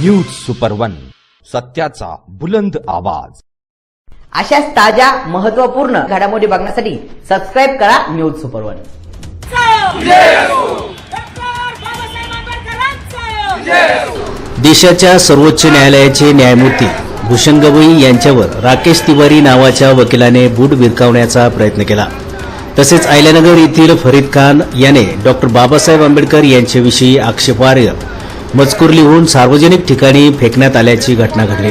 News super one सत्याचा बुलंद आवाज. अशाच ताज्या महत्त्वपूर्ण घडामोडी बघण्यासाठी सबस्क्राईब करा न्यूज सुपर वन. देशाच्या सर्वोच्च न्यायालयाचे न्यायमूर्ती भूषण गवई यांच्यावर राकेश तिवारी नावाच्या वकिलाने बूट विरकावण्याचा प्रयत्न केला. तसेच आयल्यानगर येथील फरीद खान याने डॉक्टर बाबासाहेब आंबेडकर यांच्याविषयी आक्षेपार्ह मजकूर लिहून सार्वजनिक ठिकाणी फेकण्यात आल्याची घटना घडली.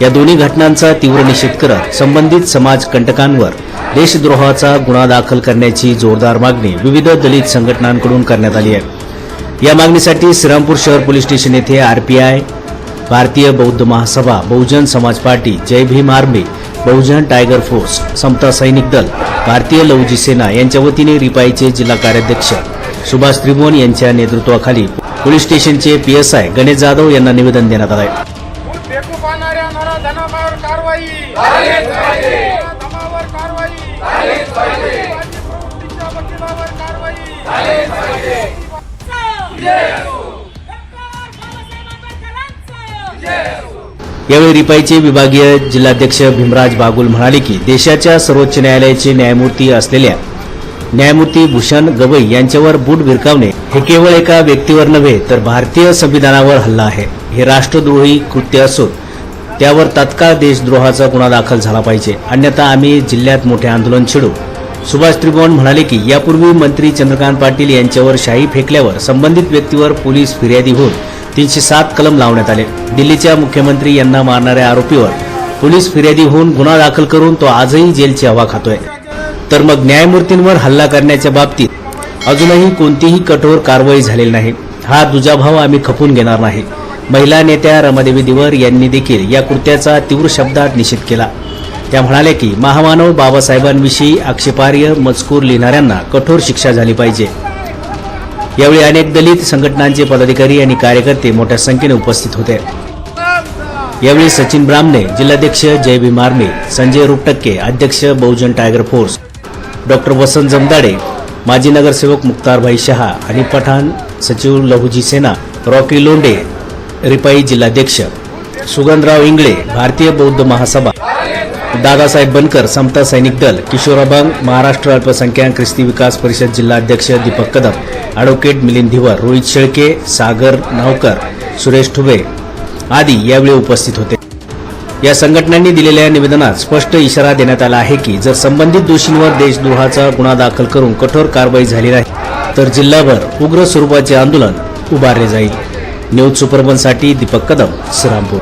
या दोन्ही घटनांचा तीव्र निषेध करत संबंधित समाज कंटकांवर देशद्रोहाचा गुन्हा दाखल करण्याची जोरदार मागणी विविध दलित संघटनांकडून करण्यात आली आहे. या मागणीसाठी श्रीरामपूर शहर पोलीस स्टेशन येथे आरपीआय भारतीय Bauddha Mahasabha Bahujan Samaj party Jai Bhim army Bahujan tiger force Samata Sainik Dal भारतीय लौजी सेना यांच्या वतीने रिपाईचे जिल्हा कार्याध्यक्ष सुभाष त्रिभुवन यांच्या नेतृत्वाखाली पोलीस स्टेशनचे पीएसआय गणेश जाधव यांना निवेदन देण्यात आलं आहे यावेळी रिपाईचे विभागीय जिल्हाध्यक्ष भीमराज बागुल म्हणाले की देशाच्या सर्वोच्च न्यायालयाचे न्यायमूर्ती असलेल्या न्यायमूर्ती भूषण गवई यांच्यावर बूट भिरकावणे हे केवळ एका व्यक्तीवर नव्हे तर भारतीय संविधानावर हल्ला आहे. हे राष्ट्रद्रोही कृत्य असून त्यावर तत्काळ देशद्रोहाचा गुन्हा दाखल झाला पाहिजे. अन्यथा आम्ही जिल्ह्यात मोठे आंदोलन छेडू. सुभाष त्रिभुवन म्हणाले की यापूर्वी मंत्री चंद्रकांत पाटील यांच्यावर शाही फेकल्यावर संबंधित व्यक्तीवर पोलीस फिर्यादी होऊन तीनशे सात कलम लावण्यात आले. दिल्लीच्या मुख्यमंत्री यांना मारणाऱ्या आरोपीवर पोलीस फिर्यादी होऊन गुन्हा दाखल करून तो आजही जेलची हवा खातोय. तर मग न्यायमूर्तींवर हल्ला करण्याच्या बाबतीत अजूनही कोणतीही कठोर कारवाई झालेली नाही. हा दुजाभाव आम्ही खपून घेणार नाही. महिला नेत्या रमादेवी दिवर यांनी देखील या कृत्याचा तीव्र शब्दात निषेध केला. त्या म्हणाल्या की महामानव बाबासाहेबांविषयी आक्षेपार्ह मजकूर लिहिणाऱ्यांना कठोर शिक्षा झाली पाहिजे. यावेळी अनेक दलित संघटनांचे पदाधिकारी आणि कार्यकर्ते मोठ्या संख्येने उपस्थित होते. यावेळी सचिन ब्राह्मणे जिल्हाध्यक्ष जय बी मार्मे संजय रुपटक्के अध्यक्ष Bahujan tiger force doctor Vasant Jamdade माजी नगरसेवक मुक्तारभाई शहा आणि पठाण सचिव लहुजी सेना रॉकी लोंडे रिपाई जिल्हाध्यक्ष सुगंधराव इंगळे भारतीय बौद्ध महासभा दादासाहेब बनकर समता सैनिक दल किशोराबांग महाराष्ट्र अल्पसंख्याक ख्रिस्ती विकास परिषद जिल्हाध्यक्ष दीपक कदम ॲडव्होकेट मिलिंद धिवर रोहित शेळके सागर नावकर सुरेश ठुबे आदी यावेळी उपस्थित होते. या संघटनांनी दिलेल्या निवेदनात स्पष्ट इशारा देण्यात आला आहे की जर संबंधित दोषींवर देशद्रोहाचा गुन्हा दाखल करून कठोर कारवाई झाली नाही तर जिल्हाभर उग्र स्वरूपाचे आंदोलन उभारले जाईल. न्यूज सुपरबनसाठी दीपक कदम श्रीरामपूर.